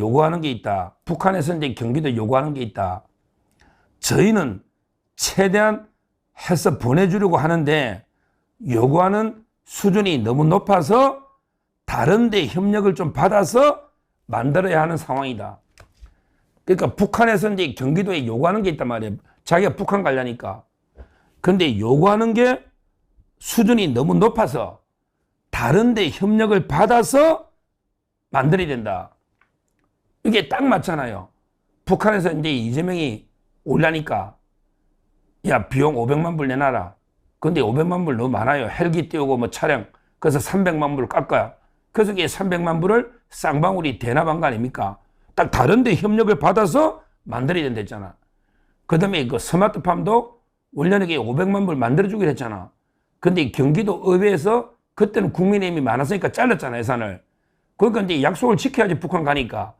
요구하는 게 있다. 북한에서 이제 경기도 요구하는 게 있다. 저희는 최대한 해서 보내주려고 하는데 요구하는 수준이 너무 높아서 다른 데 협력을 좀 받아서 만들어야 하는 상황이다. 그러니까 북한에서 이제 경기도에 요구하는 게 있단 말이에요. 자기가 북한 가려니까. 근데 요구하는 게 수준이 너무 높아서 다른 데 협력을 받아서 만들어야 된다. 이게 딱 맞잖아요. 북한에서 이제 이재명이 올라니까 야 비용 500만 불 내놔라. 근데 500만 불 너무 많아요. 헬기 띄우고 뭐 차량 그래서 300만 불 깎아요. 그래서 이게 300만 불을 쌍방울이 대납한 거 아닙니까? 딱 다른데 협력을 받아서 만들어야 된다 했잖아. 그 다음에 그 스마트팜도 원래는 이게 500만 불 만들어주기로 했잖아. 근데 경기도 의회에서 그때는 국민의힘이 많았으니까 잘랐잖아, 예산을. 그러니까 이제 약속을 지켜야지 북한 가니까.